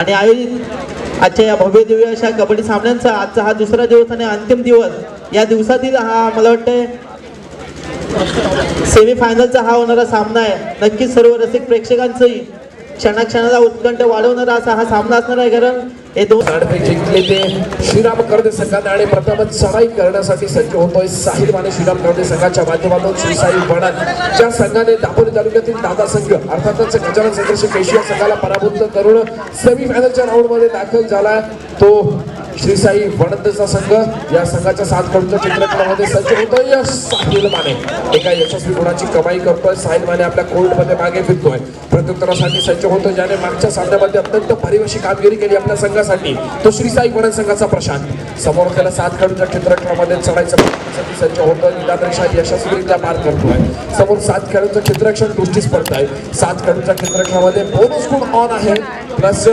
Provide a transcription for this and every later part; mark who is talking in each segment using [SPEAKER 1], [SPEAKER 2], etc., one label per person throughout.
[SPEAKER 1] आणि आयोजित आजच्या या भव्य दिव्य अशा कबड्डी सामन्यांचा आजचा हा दुसरा दिवस आणि अंतिम दिवस या दिवसातील हा मला वाटतंय सेमी फायनलचा हा होणारा सामना आहे. नक्कीच सर्व रसिक प्रेक्षकांचंही क्षणाक्षणाला उत्कंठ वाढवणारा असा हा सामना असणार आहे. कारण हे दोन
[SPEAKER 2] नाणेफेक जिंकले ते. श्रीराम कर्दे संघाने आणि प्रथमच चढाई करण्यासाठी सज्ज होतोय साहिल माने श्रीराम कर्दे संघाच्या माध्यमातून श्री साई ज्या संघाने दापोली तालुक्यातील दादा संघ अर्थातच गजानन संघर्ष पेशिया संघाला पराभूत करून सेमीफायनलच्या राऊंडमध्ये दाखल झाला. तो श्रीसाई वणंदचा संघ या संघाच्या सात कडूच्या चित्रकलामध्ये सज्ज होतोय साहिल माने. एका यशस्वी गुणाची कमाई करतोय साहिल माने आपल्या कोर्टमध्ये मागे फिरतोय. प्रत्युत्तरासाठी सज्ज होतो ज्याने मागच्या सामन्यामध्ये अत्यंत परिवेशी कामगिरी केली आपल्या संघासाठी. तो श्रीसाई साई संघाचा प्रशांत. समोर त्याला सात कडूच्या चित्रकलामध्ये चढायचं सज्ज होतोय निदानपेक्षा यशस्वीरित्या पार करतोय. समोर सात खेळांचं चित्रक्षण दृष्टीस पडत आहे. सात खेळांच्या चित्रक्षणामध्ये बोनस गुण ऑन आहे. प्लस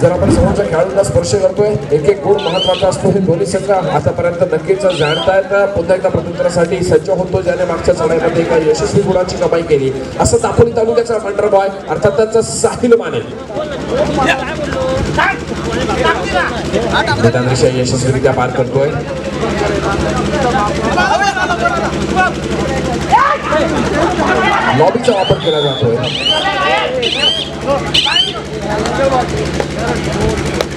[SPEAKER 2] जर आपण समोरच्या खेळाडूंना स्पर्श करतोय एक एक गुण महत्त्वाचा असतो हे दोन्ही संघ आतापर्यंत नक्कीच जाणतायत. पुन्हा एकदा प्रत्युत्तरासाठी सज्ज होतो ज्याने मागच्या चढाईमध्ये एका यशस्वी गुणाची कमाई केली. असं दापोली तालुक्याचा मंडळ बॉय अर्थातच साहिल माने यशस्वीरित्या पार करतोय. लॉबीचा वापर केला जातोय.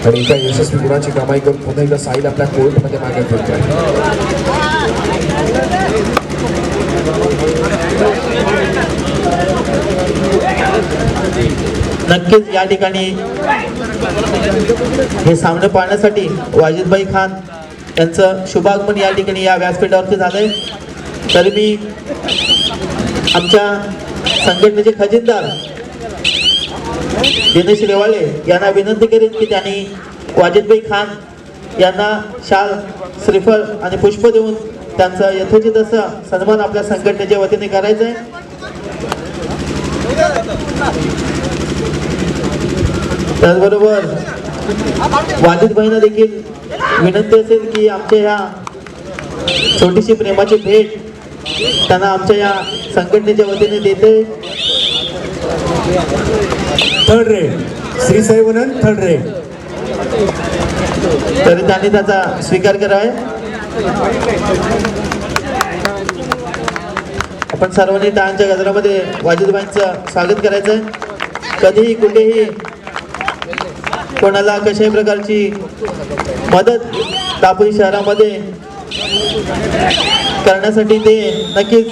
[SPEAKER 2] आणि एका यशस्वी गुणाची कमाई करून पुन्हा एकदा साईल आपल्या कोर्टमध्ये मागे फिरतोय.
[SPEAKER 1] नक्कीच या ठिकाणी हे सामने पाहण्यासाठी वाजिदभाई खान यांचं शुभागमन या ठिकाणी या व्यासपीठावरती झालंय. तर मी आमच्या संघटनेचे खजिनदार दिनेश रेवाळे यांना विनंती करेन की त्यांनी वाजिदभाई खान यांना शाल श्रीफळ आणि पुष्प देऊन त्यांचा यथोचित असं सन्मान आपल्या संघटनेच्या वतीने करायचं आहे त्याचबरोबर वाजिदभाईंना देखील विनंती असेल की आमच्या ह्या छोटीशी प्रेमाची भेट त्यांना आमच्या या संघटनेच्या वतीने देते.
[SPEAKER 3] थर्ड रेड श्री साई वनन थर्ड रेड
[SPEAKER 1] तरी त्यांनी त्याचा स्वीकार करावा आपण सर्वांनी टाळांच्या गजरामध्ये वाजिदबाईंचं स्वागत करायचं आहे कधीही कुठेही कोणाला कशाही प्रकारची मदत दापोली शहरामध्ये करण्यासाठी ते नक्कीच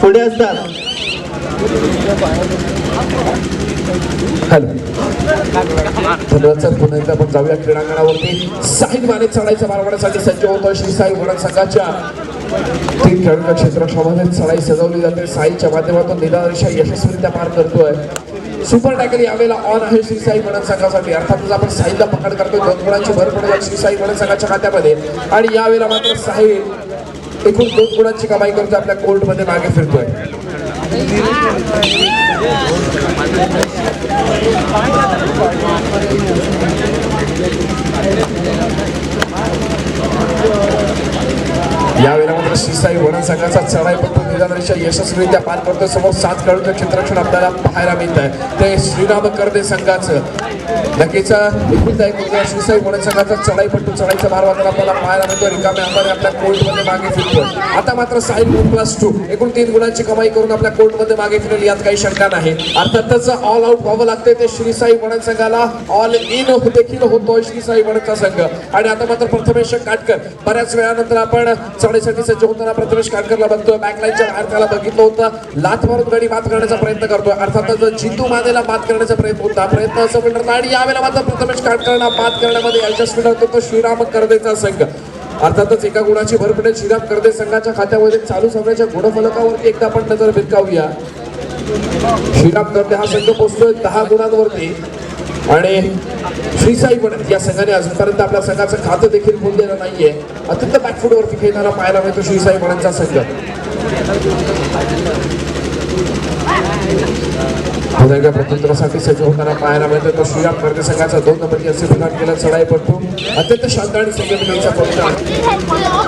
[SPEAKER 1] पुढे असतात.
[SPEAKER 2] हॅलो. धन्यवाद सर. पुन्हा एकदा आपण जाऊया क्रीडांगणावरती. साहिल माने चढाईच्या मारवाड्यासाठी सज्ज होतो श्री साई वडा संघाच्या तीन खेळाडूंच्या क्षेत्रक्षामध्ये चढाई सजवली जाते. साईच्या माध्यमातून निदान यशस्वीरित्या पार करतोय. सुपर टॅकल यावेळेला ऑन आहे श्री साई संघासाठी. अर्थातच आपण साईला पकड करतोय. दोन गुणांची भर पडेल श्री साई वडा संघाच्या खात्यामध्ये. आणि यावेळेला मात्र साई एकूण दोन गुणांची कमाई करतो आपल्या कोर्टमध्ये मागे फिरतोय. यावेळेला मात्र श्रीसाई वरण संघाचा चढाई पटून निदान यशस्वीरित्या पार करतो समोर सात खेळाडूंचं चित्रक्षण आपल्याला पाहायला मिळत आहे ते श्रीराम कर्दे संघाचं. नक्कीच एकूणता एक मुलगा श्रीसाई वरण संघाचा चढाई पट्टू चढाईचा भार वाजून आपल्याला पाहायला मिळतो रिकामे अंगाने आपल्या कोर्टमध्ये मागे फिरतो आता मात्र साहिल वन प्लस टू एकूण तीन गुणांची कमाई करून आपल्या कोर्टमध्ये मागे फिरेल यात काही शंका नाही. अर्थातच ऑल आउट व्हावं लागते ते श्रीसाई वरण संघाला ऑल इन देखील होतो श्रीसाई वरणचा संघ. आणि आता मात्र प्रथमेश काटकर. बऱ्याच वेळानंतर आपण चढाईसाठी सज्ज होताना प्रथमेश काटकरला बघतोय बॅकलाईनच्या बाहेर त्याला बघितलं होतं. लाथ मारून गाडी मात करण्याचा प्रयत्न करतोय. अर्थातच जिंतू मानेला मात करण्याचा प्रयत्न होता. प्रयत्न असं म्हणतात आणि यावेळेला मात्र प्रथमेश काटकरला मात करण्यामध्ये यशस्वी ठरतो तो श्रीराम कर्देचा संघ. अर्थातच एका गुणाची भर पडेल श्रीराम कर्दे संघाच्या खात्यामध्ये. चालू सामन्याच्या गुणफलकावरती एकदा आपण नजर भिरकावूया श्रीराम कर्दे हा संघ पोहोचतोय दहा गुणांवरती. आणि श्रीसाई पण या संघाने अजूनपर्यंत आपल्या संघाचं खातं देखील बोललेलं नाहीये. अत्यंत बॅकफुटवरती खेळणारा पाहायला मिळतो श्रीसाई म्हणचा संघ. हृदयाच्या प्रत्युत्तरासाठी सज्ज होताना पाहायला मिळतो. तो श्रीराम कर्दे संघाचा दोन नंबरची असे प्रदान केला. चढाई पडतो अत्यंत शांत आणि संघटनेचा पडतो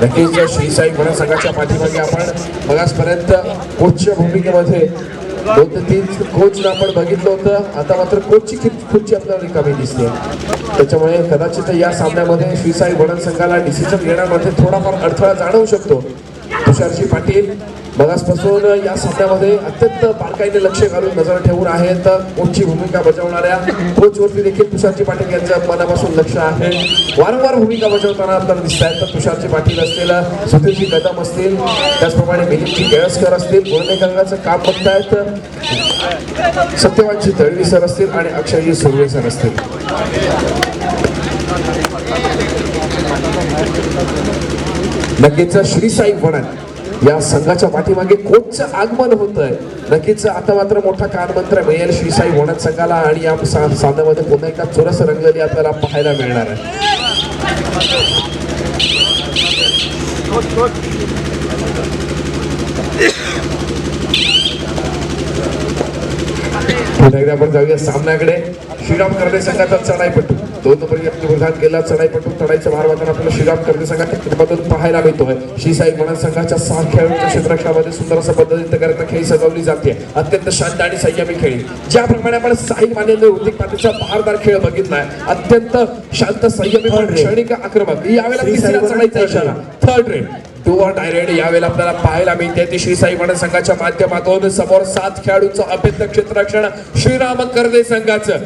[SPEAKER 2] नक्कीच श्रीसाई म्हणा संघाच्या पाठीमागे आपण बघाचपर्यंत उच्च भूमिकेमध्ये दोन ते तीन कोचला आपण बघितलं होतं. आता मात्र कोचची खिच- खुर्ची आपल्याला रिकामी दिसते त्याच्यामुळे कदाचित या सामन्यामध्ये श्रीसाई वडन संघाला डिसिजन घेण्यामध्ये थोडाफार अडथळा जाणवू शकतो. तुषारजी पाटील मगासपासून या सामन्यामध्ये अत्यंत बारकाईने लक्ष घालून नजर ठेवून आहेत. कोचची भूमिका बजावणाऱ्या कोचवरती देखील तुषारजी पाटील यांचं मनापासून लक्ष आहे. वारंवार भूमिका बजावताना आपल्याला दिसत आहेत. तर तुषारजी पाटील असतील सुधीरजी कदम असतील त्याचप्रमाणे मिलिंदजी केळसकर असतील गुणलेखनाचं काम बघतायत. सत्यवानजी तळवी सर असतील आणि अक्षयजी सुर्वे सर असतील. नक्कीच श्री साई वणन या संघाच्या पाठीमागे कोचचं आगमन होत आहे नक्कीच आता मात्र मोठा कानमंत्र मिळेल श्री साई वणन संघाला आणि या सा- सामन्यामध्ये पुन्हा एका चुरस रंगलेली आपल्याला पाहायला मिळणार आहे. पुन्हा एकदा आपण जाऊया सामन्याकडे. श्रीराम कर्दे संघाचा चढाईपटू. दोन नंबर व्यक्ती प्रधान केला चढाईपटू चढाईच्या भारवादन आपल्याला श्रीराम कर्दे संघाच्या खेळामधून पाहायला मिळतोय. श्रीसाई म्हणा संघाच्या सहा खेळाडूंच्या क्षेत्ररक्षणामध्ये सुंदर असं पद्धतीने करता खेळी सजवली जाते. अत्यंत शांत आणि संयमी खेळी. ज्याप्रमाणे आपण साई मानेंद्र ऋतिक पाटीलचा बहारदार खेळ बघितलाय अत्यंत शांत संयमी क्षणिक आक्रमक. यावेळेला
[SPEAKER 3] श्री साई
[SPEAKER 2] चढाईचा इशारा. Third raid two or direct यावेळेला आपल्याला पाहायला मिळते. ती श्री साई वनन संघाच्या माध्यमातून समोर सात खेळाडूंचं अभेद्य क्षेत्ररक्षण श्रीराम कर्दे संघाचं.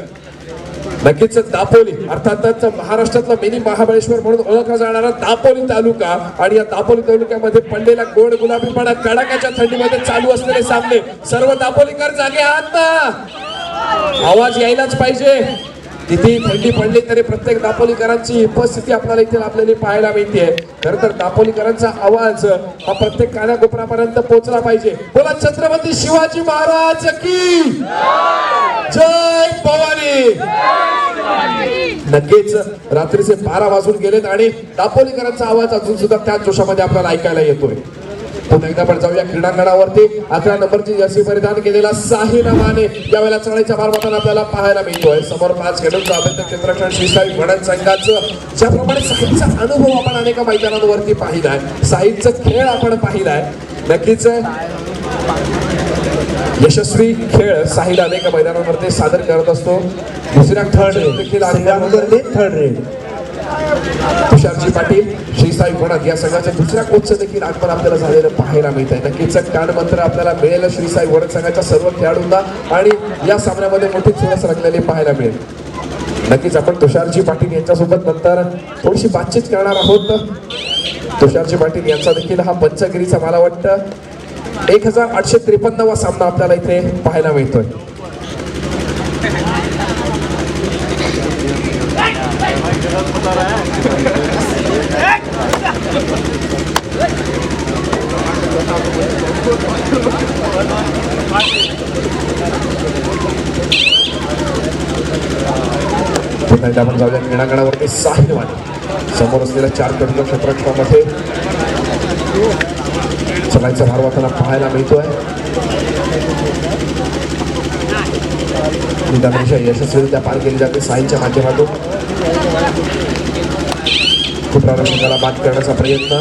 [SPEAKER 2] नक्कीच दापोली अर्थातच महाराष्ट्रातला मिनी महाबळेश्वर म्हणून ओळखला जाणारा दापोली तालुका आणि या दापोली तालुक्यामध्ये पडलेला गोड गुलाबीपणा कडाक्याच्या थंडीमध्ये चालू असलेले सामने. सर्व दापोलीकर जागे आहात ना? आवाज यायलाच पाहिजे. किती थंडी पडली तरी प्रत्येक दापोलीकरांची उपस्थिती आपल्याला इथे आपल्याला पाहायला मिळते. खर तर दापोलीकरांचा आवाज हा प्रत्येक कानाकोपरापर्यंत पोहोचला पाहिजे. बोला छत्रपती शिवाजी महाराज की? जय भवानी! नक्कीच रात्रीचे बारा वाजून गेलेत आणि दापोलीकरांचा आवाज अजून सुद्धा त्याच जोशामध्ये आपल्याला ऐकायला येतोय. पुन्हा एकदा आपण जाऊया क्रीडांगणावरती अकरा नंबरची जर्सी परिधान केलेला साहिल माने यावेळेला चढाईच्या मार्गातून आपल्याला पाहायला मिळतोय. समोर पाच खेळूंचं अभ्यंतर क्षेत्ररक्षण श्रीसाई वडन संघाचं. ज्याप्रमाणे साहिलचा अनुभव आपण अनेक मैदानांवरती पाहिलाय. साहिलचा खेळ आपण पाहिलाय. नक्कीच यशस्वी खेळ साहिल अनेक मैदानांवरती सादर करत असतो. दुसऱ्या
[SPEAKER 3] थर्ड
[SPEAKER 2] देखील
[SPEAKER 3] थर्ड रेड
[SPEAKER 2] तुषारजी पाटील श्रीसाई वणक या संघाच्या दुसऱ्या कोचचं देखील आगमन आपल्याला झालेलं पाहायला मिळत आहे नक्कीच कानमंत्र आपल्याला मिळेल श्रीसाई वणक संघाच्या सर्व खेळाडूंना आणि या सामन्यामध्ये मोठी चुरस रंगलेली पाहायला मिळेल. नक्कीच आपण तुषारजी पाटील यांच्यासोबत नंतर थोडीशी बातचीत करणार आहोत. तुषारजी पाटील यांचा देखील हा पंचगिरीचा मला वाटतं एक हजार आठशे त्रेपन्नवा सामना आपल्याला इथे पाहायला मिळतोय. पुन्हा एकदा आपण जाऊया क्रीडांगणावरती. साहिल वाणी. समोर असलेल्या चारकडून क्षेत्रक्षामध्ये चलायचा भार वाहताना पाहायला मिळतोय. निदानपेक्षा यशस्वीरित्या पार केली जाते साहिलच्या माध्यमातून. बाद करण्याचा प्रयत्न.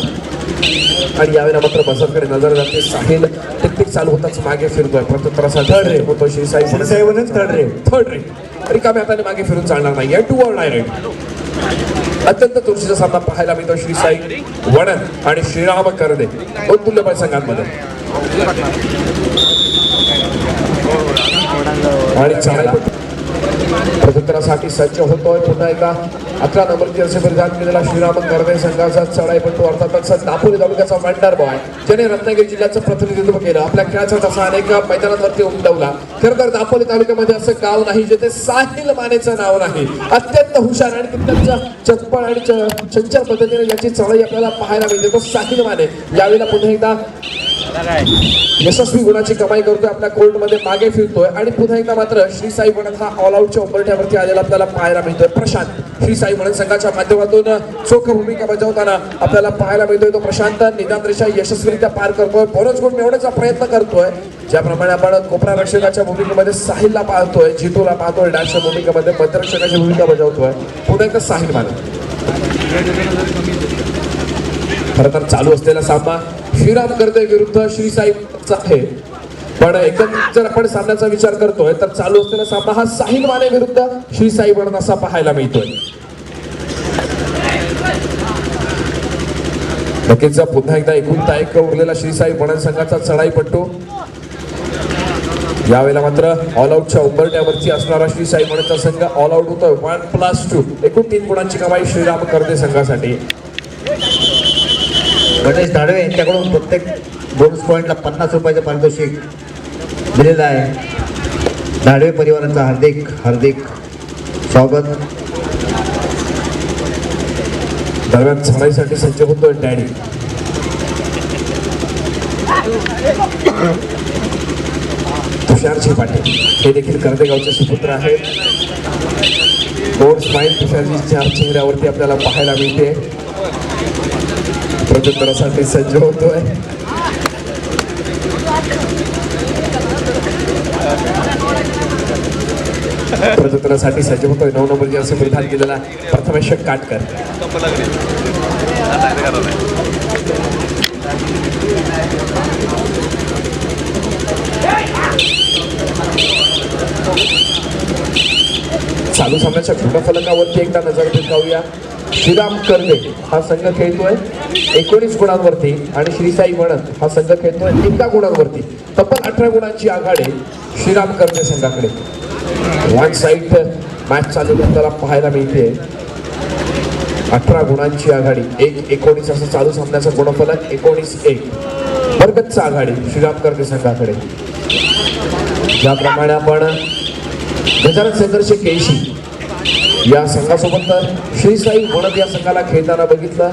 [SPEAKER 2] आणि यावेळेला मात्र बसरकडे नजर जाते. साहिल टिकटिक चालू होताच मागे फिरतोय. प्रत्युत्तरासाठी होतो श्री साई
[SPEAKER 3] श्री साई वनन थर्ड रेड
[SPEAKER 2] थर्ड रेट रिकाम्या हाताने मागे फिरून चालणार नाही. टू ऑर डायरेक्ट अत्यंत तुळशीचा सामना पाहायला मिळतो श्री साई वणन आणि श्रीराम करदे दोन तुल्यबळ संघांमध्ये आणि चढाई प्रत्युत्तरासाठी सज्ज होतोय पुन्हा एकदा. अकरा नंबरची जर्सी परिधान केलेला श्रीराम कर्वे संघाचा चढाईपटू अर्थातच दापोली तालुक्याचा वंडर बॉय ज्याने रत्नागिरी जिल्ह्याचं प्रतिनिधित्व केलं. आपल्या खेळाचा तसा अनेक मैदानांवरती उमटवला. खरं तर दापोली तालुक्यामध्ये असं गाव नाही जिथे साहिल मानेचं नाव नाही. अत्यंत हुशार आणि तिथल्या चप्पळ आणि चंचल पद्धतीने याची चढाई आपल्याला पाहायला मिळते. तो साहिल माने. यावेळेला पुन्हा एकदा यशस्वी गुणाची कमाई करतोय आपल्या कोर्टमध्ये मागे फिरतोय. आणि पुन्हा एकदा मात्र श्री साई म्हणत हा ऑल आउटच्या उंबरठ्यावरती आलेला आपल्याला पाहायला मिळतोय. प्रशांत श्री साई म्हणत संघाच्या माध्यमातून चोख भूमिका बजावताना आपल्याला पाहायला मिळतोय तो प्रशांत. निदानरेषा यशस्वीरित्या पार करतोय. बोनस गुण मिळवण्याचा प्रयत्न करतोय. ज्याप्रमाणे आपण कोपरा रक्षकाच्या भूमिकेमध्ये साहिलला पाहतोय जितूला पाहतोय डॅशच्या भूमिकेमध्ये मध्यरक्षकाची भूमिका बजावतोय. पुन्हा एकदा साहिल माने खरं तर चालू असलेला सामना श्रीराम कर्दे विरुद्ध श्री साईचा आहे. पण एकंदरीत जर आपण सामन्याचा विचार करतोय तर चालू असलेला सामना हा साहिल माने विरुद्ध श्री साई म्हणून असा पाहायला मिळतोय. नक्कीच पुन्हा एकदा एकुलता एक उरलेला श्रीसाई पणन संघाचा चढाई पट्टू. यावेळेला मात्र ऑल आउटच्या उंबरट्यावरती असणारा श्री साई संघ ऑल आउट होतोय. वन प्लस टू एकूण तीन गुणांची कमाई श्रीराम करते संघासाठी.
[SPEAKER 4] गणेश धाडवे यांच्याकडून प्रत्येक बोनस पॉईंटला पन्नास रुपयाचं पारितोषिक दिलेलं आहे. धाडवे परिवाराचं हार्दिक हार्दिक स्वागत.
[SPEAKER 2] दरम्यान चढाईसाठी सज्ज होतोय डॅडी. तुषार झिपाटे हे देखील कर्देगावचे सुपुत्र आहेत. गोड स्माईल चार चेहऱ्यावरती आपल्याला पाहायला मिळते. प्रत्युत्तरासाठी सज्ज होतोय. म्हणजे प्रदूतनासाठी सज्ज होतोय. नऊ नंबर जर्सी परिधान केलेला प्रथमेश काटकर. चालू सामन्याच्या गुणफलकावरती एकदा नजर जाऊया श्रीराम कर्वे हा संघ खेळतोय. एकोणीस गुणांवरती आणि श्रीसाई म्हणत हा संघ खेळतोय. एका गुणांवरती. तब्बल अठरा गुणांची आघाडी श्रीराम कर्वे संघाकडे. वन साईड मॅच चालू आपल्याला पाहायला मिळते. अठरा गुणांची आघाडी. एक एकोणीस असं चालू सामन्याचं गुणफलक एकोणीस एक. बरगतचा आघाडी श्रीराम कर्दे संघाकडे. ज्याप्रमाणे आपण गजानन संघर्ष केशी या संघासोबत तर श्री साई वणद या संघाला खेळताना बघितलं.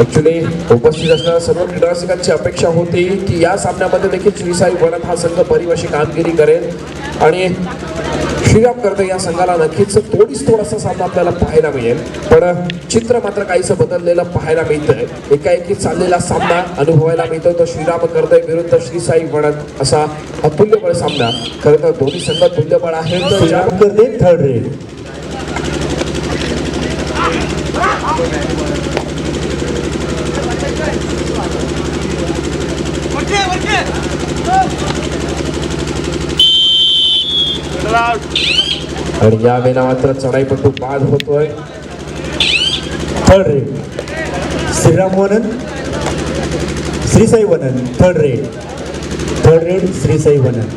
[SPEAKER 2] ऍक्च्युली उपस्थित असणाऱ्या सर्व क्रीडारसिकांची अपेक्षा होती की या सामन्यामध्ये देखील श्रीसाई साई हा संघ परिव अशी कामगिरी करेल. आणि श्रीराम करते या संघाला नक्कीच थोडीच थोडासा सामना आपल्याला पाहायला मिळेल. पण चित्र मात्र काहीसं बदललेलं पाहायला मिळतंय. एकाएकी चाललेला सामना अनुभवायला मिळतो तर श्रीराम करते विरुद्ध श्रीसाई साई असा अतुल्यबळ सामना. खरं तर दोन्ही संघ तुल्यबळ तर
[SPEAKER 3] श्रीराम करते थर्ड रेड
[SPEAKER 2] आणि या वेळेला मात्र चढाईपटू बाद होतोय.
[SPEAKER 3] Third raid. श्रीराम वनन श्री साई वनन third raid. Third raid Shri Sai वनन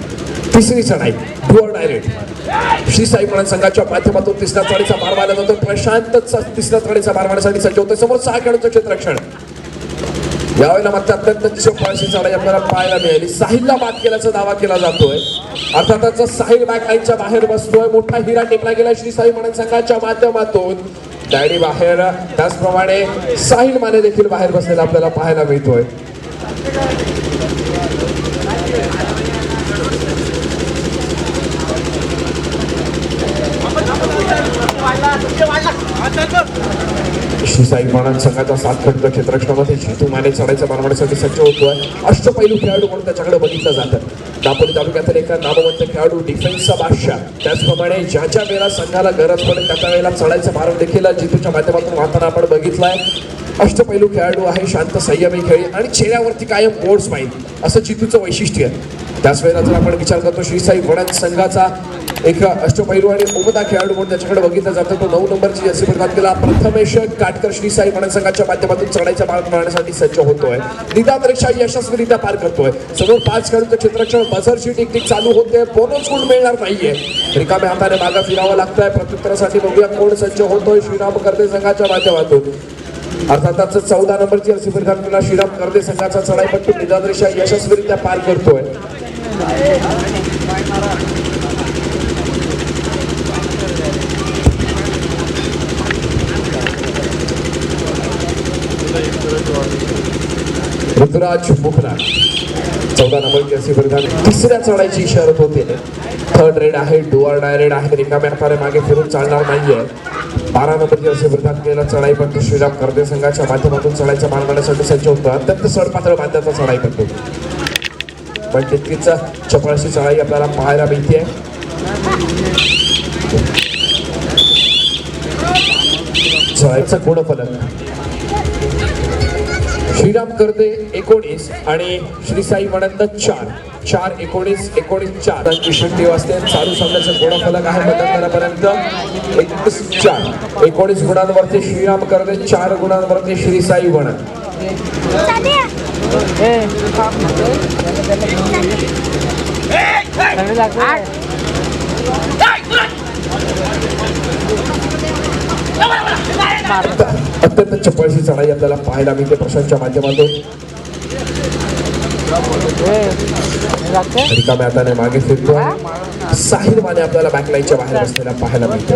[SPEAKER 2] तिसरी चढाई डुअर डायरेक्ट श्री साई म्हणून संघाच्या माध्यमातून तिसऱ्या चढीचा मार मारला जातो प्रशांत तिसऱ्या चढीचा मार मारण्यासाठी सज्ज होतोय. समोर सहा खेळाडूचं क्षेत्ररक्षण. यावेळेला मात्र अत्यंत दिशोपळाशी चढाई आपल्याला पाहायला मिळाली. साहिलला बाद केल्याचा दावा केला जातोय. अर्थातच साहिल बॅकलाईनच्या बाहेर बसतोय मोठा हिरा टेकला गेला श्री साई म्हणून संघाच्या माध्यमातून. डॅडी बाहेर त्याचप्रमाणे साहिल माने देखील बाहेर बसलेला आपल्याला पाहायला मिळतोय. श्री साई महाराज संघाचा सात खंड क्षेत्रक्षणामध्ये जितू माने चढायच्या मारवाडीसाठी सज्ज होतोय अष्टपैलू खेळाडू म्हणून त्याच्याकडे बघितलं जातं. दापोली तालुक्यातील एका नामवंत खेळाडू डिफेन्सचा बादशाह. त्याचप्रमाणे ज्या ज्या वेळेला संघाला गरज पडेल त्या वेळेला चढायचं मारण देखील जितूच्या माध्यमातून वाहताना आपण बघितलंय. अष्टपैलू खेळाडू आहे शांत संयमी खेळी आणि चेहऱ्यावरती कायम बोर्ड्स माहीत असं चितूचं वैशिष्ट्य आहे. त्याच वेळेला जर आपण विचार करतो श्रीसाई वडद संघाचा एक अष्टपैलू आणि उमदा खेळाडू म्हणून त्याच्याकडे बघितलं जातं तो नऊ नंबरची जर्सी परिधान केला प्रथमेश काटकर श्रीसाई वडद संघाच्या माध्यमातून चढायच्या भाग मारण्यासाठी सज्ज होतोय. निदान रेषा यशस्वीरित्या पार करतोय. समोर पाच खेळाडूचं क्षेत्रक्षण बझरची टिकटिक चालू होते बोनस गुण मिळणार नाहीये. रिकाम्या हाताने मागा फिरावं लागतंय. प्रत्युत्तरासाठी बघूया कोण सज्ज होतोय श्रीराम कर्ते संघाच्या माध्यमातून. अर्थातच चौदा नंबरची जर्सी परिधान केला श्रीराम कर्दे संघाचा चढाईपट्टू निदान रेषा यशस्वीरित्या पार करतोय. ऋतुराज मुखला चौदा नंबर जर्सी परिधान तिसऱ्या चढायची इशारत होते. थर्ड रेड आहे डुअर डायरेड आहे. रिकाम्या हाताने मागे फिरून चालणार नाहीये. बारा नंबर जर्सी परिधान केलेला पण श्रीराम कर्दे संघाच्या माध्यमातून चढाईच्या मानवण्यासाठी सज्ज होतं. अत्यंत सडपातळ बांधाचा चढाईपट्टू पण तितकीच चपळाशी चढाई आपल्याला पाहायला मिळते. चढाईचा गुणफलक श्रीराम करते एकोणीस आणि श्री साई म्हणत चार. चार एकोणीस एकोणीस चार. किशोर वाजते चालू सामन्याचा गोडा फलक आहे मतदानापर्यंत. एकवीस चार. एकोणीस गुणांवरती श्रीराम करते चार गुणांवरती श्री साई अत्यंत चपळशी चढाई आपल्याला पाहायला मिळते प्रशांतच्या माध्यमातून. रिकाम्या हाताने मागे फिरतो साहिल माने आपल्याला बॅकलाईनच्या बाहेर असलेला पाहायला मिळते.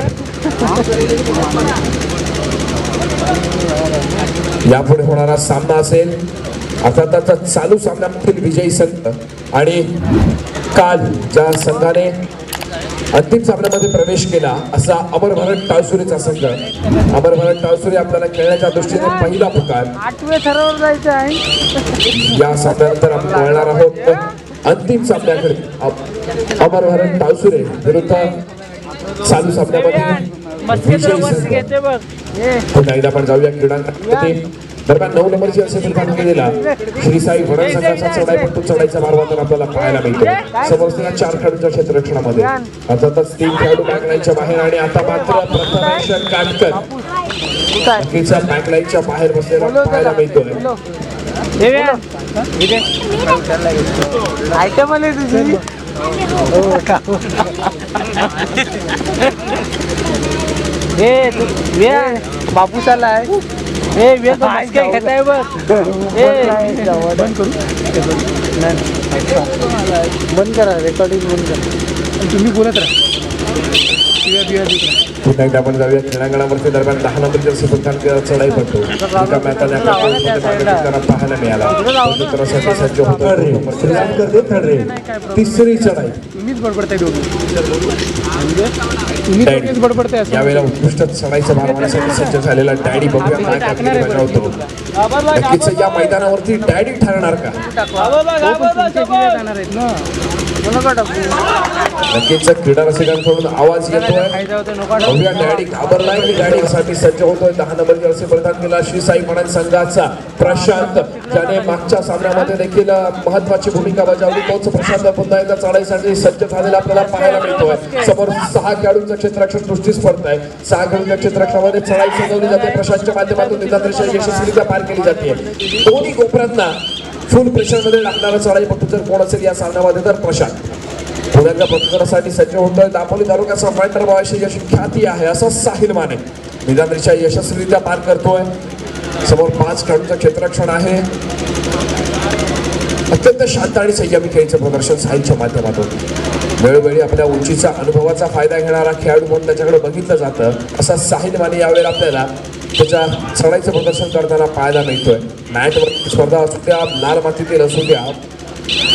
[SPEAKER 2] यापुढे होणारा सामना असेल. अर्थातच चालू सामन्यामधील विजयी संघ. आणि काल ज्या संघाने अंतिम सामन्यामध्ये प्रवेश केला असा अमर भरत टाळसुरीचा संघ. अमर भरत टाळसुरी आपल्याला खेळण्याच्या दृष्टीने पहिला पुकार.
[SPEAKER 5] आहे.
[SPEAKER 2] या सामन्यानंतर आपण वळणार आहोत अंतिम सामन्याकडे अमर भरत टाळसुरे विरुद्ध चालू सामन्यामध्ये पुन्हा एकदा आपण जाऊया क्रीडांगणामध्ये दरम्यान नऊ नंबरची असे निर्माण दिला श्री साई वरण संघाचा चढाईपट्टू चढाईचा मार्ग आपल्याला पाहायला मिळतो. समोर चार खेळाडूच्या क्षेत्ररक्षणामध्ये. अर्थातच तीन खेळाडू बॅकलाईनच्या बाहेर आणि आता मात्र प्रथमेश काटकर.
[SPEAKER 5] कुठं
[SPEAKER 2] बॅकलाईनच्या बाहेर बसलेला पाहायला मिळतोय.
[SPEAKER 5] देव्या आयटम तुझी हे बापूस आला आहे व्या तो काय घेताय बघ हे बंद करू बंद करा रेकॉर्डिंग बंद करा. तुम्ही बोलत राहा.
[SPEAKER 2] पुन्हा एकदा आपण जाऊया क्रीडांगणावरती दरम्यान दहा नंबरची असे प्रकार चढाई पडतो एका फिरताना पाहायला मिळाला. तिसरी चढाई.
[SPEAKER 5] तुम्हीच बडबडताय दोघी. म्हणजे तुम्ही
[SPEAKER 2] डॅडी.
[SPEAKER 5] दोघेच बडबडताय असं
[SPEAKER 2] यावेळेला उत्कृष्ट चढायचं भार सज्ज झालेला डॅडी बघूया काय कामगिरी बजावतो नक्कीच या मैदानावरती डॅडी ठरणार का?
[SPEAKER 5] जाणार आहेत ना नका टाकू
[SPEAKER 2] नक्कीच क्रीडा रसिकांकडून आवाज येतोय.
[SPEAKER 5] फायदा होतो नका टाकू
[SPEAKER 2] बघूया डॅडी घाबरलाय की डॅडीसाठी सज्ज होतोय. दहा नंबर जर्सी प्रदान केला. श्री साई म्हणत संघाचा प्रशांत. ज्याने मागच्या सामन्यामध्ये देखील महत्वाची भूमिका बजावली तोच प्रशांत पुन्हा एकदा चढाईसाठी सज्ज झालेला आपल्याला पाहायला मिळतोय. समोर सहा खेळाडूंचं क्षेत्ररक्षण दृष्टी स्पर्धा आहे सहा खेळाडूंच्या क्षेत्ररक्षणामध्ये चढाई सजवली जाते. प्रशांतच्या माध्यमातून निदानदृश्य यशस्वीरित्या पार केली जाते. दोन्ही कोपऱ्यांना फुल प्रेशरमध्ये लागणारा चढाईपटू जर कोण असेल या सामन्यामध्ये तर प्रशांत. पुण्याच्या पत्रकारासाठी सज्ज होतोय. दापोली तालुक्याचा फायटर बॉयशी अशी ख्याती आहे असं साहिल माने निदानरित्या यशस्वीरित्या पार करतोय. समोर पाच खेळाडूंचं क्षेत्ररक्षण आहे. अत्यंत शांत आणि संयमी खेळीचं प्रदर्शन साहिलच्या माध्यमातून. वेळोवेळी आपल्या उंचीचा अनुभवाचा फायदा घेणारा खेळाडू म्हणून त्याच्याकडे बघितलं जातं. असा साहिल माने यावेळेला आपल्याला त्याच्या चढाईचं प्रदर्शन करताना पाहायला मिळतोय. मॅचवर स्पर्धा असू द्या लाल मातीतील असू द्या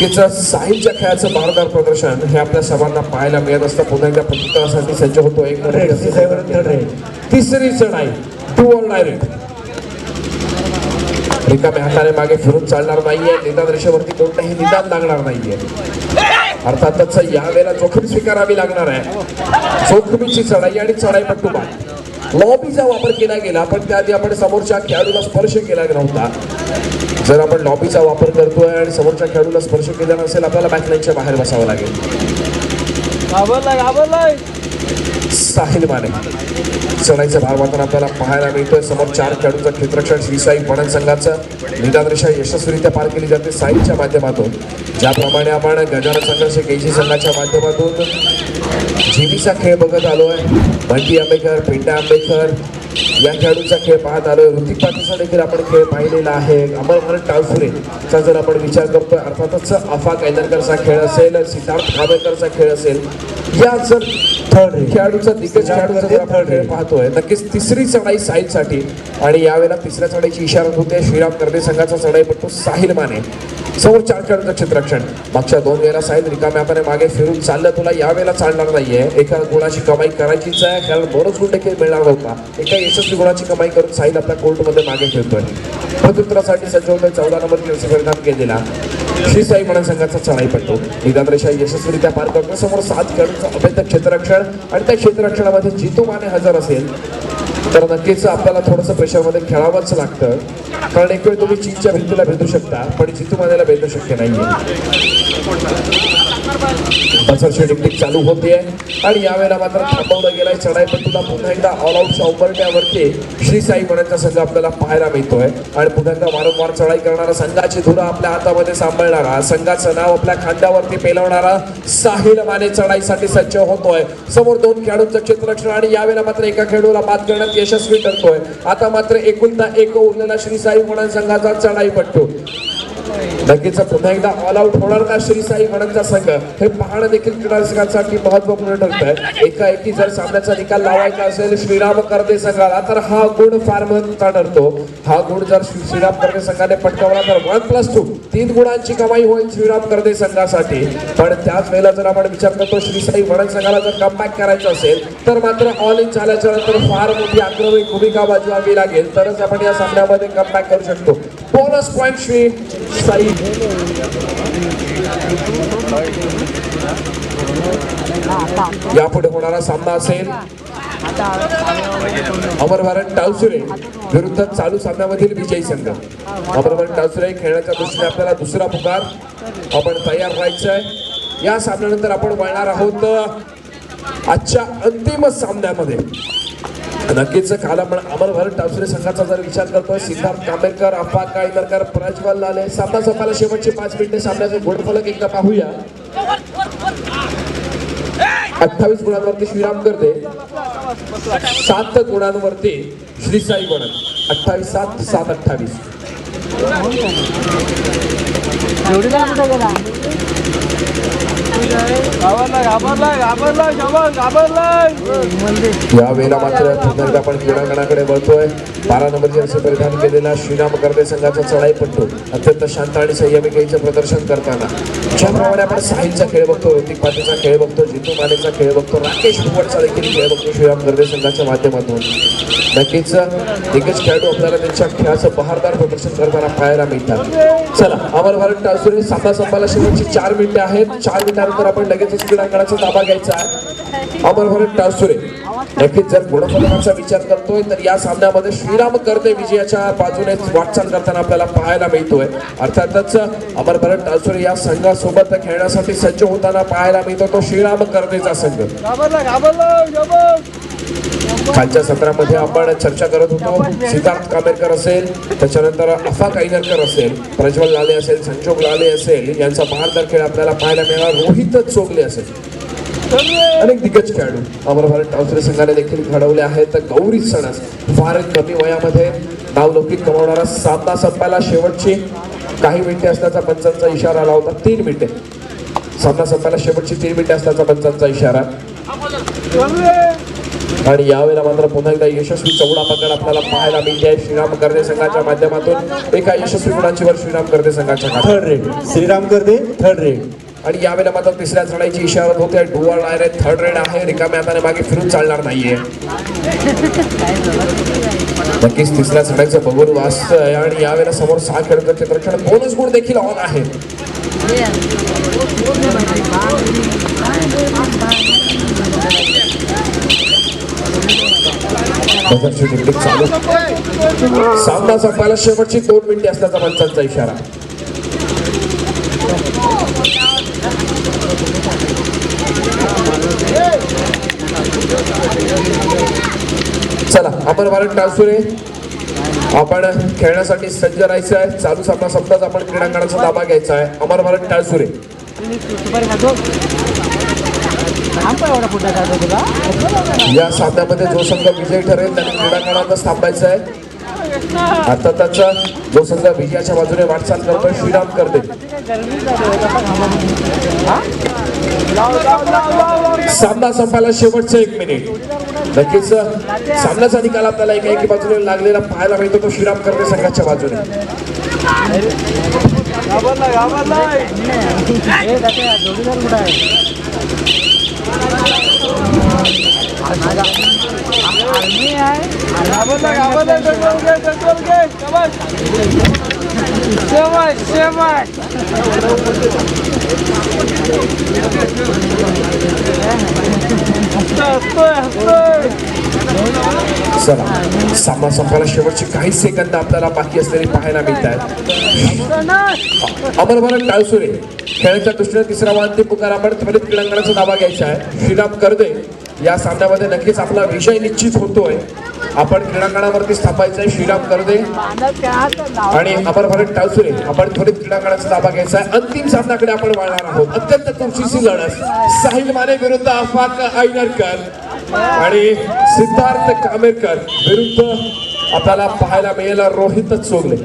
[SPEAKER 2] तिचं साहिलच्या खेळाचं बारदार प्रदर्शन हे आपल्या सर्वांना पाहायला मिळत असतं. पुन्हा एकदा प्रत्युत्तरासाठी सज्ज होतो. एक तिसरी चढाई. टू ऑन डायरेक्ट रिकाम्या हाताने मागे फिरून चालणार नाहीये. निदान रेषेवरती कोणतंही निदान लागणार नाहीये. अर्थातच यावेळेला जोखीम स्वीकारावी लागणार आहे. जोखमीची चढाई आणि चढाई पट्टुबाट लॉबीचा वापर केला गेला पण त्याआधी आपण समोरच्या खेळाडूला स्पर्श केला नव्हता. जर आपण लॉबीचा वापर करतोय आणि समोरच्या खेळाडूला स्पर्श केला नसेल आपल्याला बॅकलाईनच्या बाहेर बसावं लागेल. साहिल माने. चढाईचा भाग मात्र आपल्याला पाहायला मिळतोय. समोर चार खेळाडूंचं श्री श्रीसाई पणन संघाचं. निदानरेषा यशस्वीरित्या पार केली जाते साईच्या माध्यमातून. ज्याप्रमाणे आपण गजानन संघर्ष केजी संघाच्या माध्यमातून. जीबीचा खेळ बघत आलो आहे भंटी आंबेकर पिंटा आंबेकर या खेळाडूंचा खेळ पाहत आलोय. ऋतिक पाटीलचा देखील आपण खेळ पाहिलेला आहे. अमर भारत टाळसुरेचा जर आपण विचार करतोय अर्थातच अफा कैदरकरचा खेळ असेल सिद्धार्थ खावेकरचा खेळ असेल या जर
[SPEAKER 3] थर्ड रेड
[SPEAKER 2] खेळाडूचा दिग्गज खेळाडूचा जर आपण खेळ पाहतोय नक्कीच तिसरी चढाई साहिलसाठी आणि यावेळेला तिसऱ्या चढाईची इशारा होते. श्रीराम कर्दे संघाचा चढाईपट्टू साहिल माने. समोर चार खेळाडूचं क्षेत्ररक्षण मागच्या दोन वेळेला साहिल रिकाम्या हाताने मागे फिरून चाललं. तुला यावेळेला चालणार नाहीये. एका गुणाची कमाई करायचीच आहे. कारण बोनस गुण देखील मिळणार नव्हता. एका यशस्वी गुणाची कमाई करून साहिल आपल्या कोर्टमध्ये मागे ठेवतोय प्रत्युत्तरासाठी सज्ज होतोय चौदा नंबर जर्सी परिणाम केलेला श्री साई म्हणून संघाचा चढाई पडतो निदानरेषा यशस्वीरित्या पार करतो समोर सात खेळाडूंचं अभेद क्षेत्ररक्षण आणि त्या क्षेत्ररक्षणामध्ये जितू माने हजर असेल. तर नक्कीच आपल्याला थोडंसं प्रेशरमध्ये खेळावंच लागतं. कारण एक वेळ तुम्ही चीनच्या भिंतीला भेटू शकता पण जितू मानेला भेटू शक्य नाहीये. बसरची टिकटिक चालू होते आणि यावेळेला मात्र थांबवला गेलाय. चढाई पण तुला पुन्हा एकदा ऑल आउट उंबरट्यावरती श्री साई म्हणण्याचा संघ आपल्याला पाहायला मिळतोय. आणि पुन्हा एकदा वारंवार चढाई करणारा संघाची धुरा आपल्या हातामध्ये सांभाळणारा संघाचं नाव आपल्या खांद्यावरती पेलवणारा साहिल माने चढाईसाठी सज्ज होतोय. समोर दोन खेळाडूंचं क्षेत्ररक्षण आणि यावेळेला मात्र एका खेळाडूला बाद करण्यात यशस्वी ठरतोय. आता मात्र एकुलता एक उरलेला श्री साई म्हणून संघाचा चढाई पडतो नक्कीच पुन्हा एकदा ऑल आउट होणार का श्री साई म्हणतचा संघ? हे पाहणं देखील क्रीडारसिकांसाठी महत्त्वपूर्ण ठरत आहे एकाएकी जर सामन्याचा निकाल लावायचा असेल श्रीराम कर्दे संघाला तर हा गुण फार महत्त्वाचा ठरतो. हा गुण जर श्रीराम कर्दे संघाने पटकावला तर वन प्लस टू तीन गुणांची कमाई होईल श्रीराम कर्दे संघासाठी. पण त्याच वेळेला जर आपण विचार करतो श्री साई म्हणत संघाला जर कमबॅक करायचं असेल तर मात्र ऑल इन झाल्याच्यानंतर फार मोठी आक्रमक भूमिका बाजवावी लागेल. तरच आपण या सामन्यामध्ये कमबॅक करू शकतो. बोनस पॉईंट श्री साई यापुढे होणारा सामना असेल. अमरभारत टावसुरे विरुद्ध चालू सामन्यामधील विजयी संघ. अमरभारत टावसुरे खेळण्याच्या दृष्टीने आपल्याला दुसरा पुकार आपण तयार व्हायचंय या सामन्यानंतर आपण वळणार आहोत आजच्या अंतिम सामन्यामध्ये. नक्कीच काल आपण अमर भारत टावसुरे संघाचा जर विचार करतोय सिद्धार्थ कांबेकर अप्पा काळीकरकर प्रज्वल लाले सामना संपायला शेवटची पाच मिनिटे सामन्याचे गुणफलक एकदा पाहूया. अठ्ठावीस गुणांवरती श्रीराम करते सात गुणांवरती श्री साई गणन अठ्ठावीस सात सात अठ्ठावीस. वेळेला मात्र पुन्हा एकदा आपण क्रीडांगणाकडे वळतोय. बारा नंबर जर्सी परिधान केलेला श्रीराम करते संघाचा चढाई पट्टू अत्यंत शांत आणि संयमिकेचं प्रदर्शन करताना. ज्याप्रमाणे आपण साहिलचा खेळ बघतो ऋतिक पाटीलचा खेळ बघतो जितू मानेचा खेळ बघतो राकेश भुवडचा देखील खेळ बघतो श्रीराम करते संघाच्या माध्यमातून. नक्कीच दिग्गज खेळाडू आपल्याला त्यांच्या खेळाचं बहारदार प्रदर्शन करताना पाहायला मिळतात. चला अमर भारत टाळसुरे सामना संपायला शेवटची चार मिनिटे आहेत. चार मिनिटानंतर आपण लगेचच क्रीडांगणाचा ताबा घ्यायचा आहे. अमर भारत टाळसुरे नक्कीच जर गुणफलकाचा विचार करतोय तर या सामन्यामध्ये श्रीराम करते विजयाच्या बाजूने वाटचाल करताना आपल्याला पाहायला मिळतोय. अर्थातच अमर भरत टाळसुरे या संघासोबत खेळण्यासाठी सज्ज होताना पाहायला मिळतो तो श्रीराम करतेचा संघ. खालच्या सत्रामध्ये आपण चर्चा करत होतो. सिद्धार्थ कामेरकर असेल त्याच्यानंतर अफा काईनरकर असेल प्रज्वल लाले असेल संजोग लाले असेल यांचा बहारदार खेळ आपल्याला पाहायला मिळणार. रोहित चोगले असेल. अनेक दिग्गज खेळाडू अमर भारत टावसरे संघाने देखील घडवले आहेत. गौरी सणस फार कमी वयामध्ये नावलौकिक कमावणारा सामना संपायला शेवटची काही मिनिटे असल्याचा पंचांचा इशारा आला होता. तीन मिनिटे. सामना संपायला शेवटची तीन मिनिटे असल्याचा पंचांचा इशारा. आणि यावेळेला मात्र पुन्हा एकदा यशस्वी चौडा पकड आपल्याला पाहायला मिळते. श्रीराम कर्दे संघाच्या माध्यमातून एका यशस्वी गुणांची वर श्रीराम कर्दे संघाच्या.
[SPEAKER 3] थर्ड रेड श्रीराम करते थर्ड रेड
[SPEAKER 2] आणि यावेळेला मात्र तिसऱ्या चढाईची इशारत होते डुअर लायर आहे थर्ड रेड आहे. रिकाम्या हाताने मागे फिरून चालणार नाहीये. नक्कीच तिसऱ्या चढाईचं बघून वाचतंय. आणि यावेळेला समोर सहा खेळाडूंचं क्षेत्ररक्षण बोनस गुण देखील ऑन आहे सामना संपायला शेवटची दोन मिनिटे असल्याचा पंचांचा इशारा. चला आपण भारत टाळसुरे आपण खेळण्यासाठी सज्ज राहायचं आहे. चालू सामना संपताच आपण क्रीडांगणाचा ताबा घ्यायचा आहे. अमर भारत टाळसुरे या सामन्यामध्ये जो संघ विजयी ठरेल त्याने क्रीडांगणातच थांबायचं आहे. आता त्याचा जो संघ विजयाच्या बाजूने वाटचाल करतोय श्रीराम करते. सामना संपायला शेवटचं एक मिनिट नक्कीच सामन्याचा निकाल आपल्याला एका एकी बाजूने लागलेला पाहायला मिळतो तो श्रीराम करते संघाच्या बाजूने.
[SPEAKER 5] घाबरला घाबरला
[SPEAKER 2] चला सामना संपायला शेवटचे काही सेकंद आपल्याला बाकी असलेले पाहायला मिळत आहेत अमरभरत टाळसुरे खेळाच्या दृष्टीने तिसरा वाहन ते पुकार आपण त्वरित क्रीडांगणाचा दावा घ्यायचा आहे. श्रीराम करदे या सामन्यामध्ये नक्कीच आपला विजय निश्चित होतोय. आपण क्रीडांगणावरती स्थापायचं आहे श्रीराम करदे. आणि अमरभरत टाळसुरे आपण त्वरित क्रीडांगणाचा ताबा घ्यायचा आहे अंतिम सामन्याकडे आपण वळणार आहोत. अत्यंत तुमची लढत. साहिल माने विरुद्ध अफाक आयनरकर आणि सिद्धार्थ कामेरकर विरुद्ध आपल्याला पाहायला मिळेल रोहित चोगले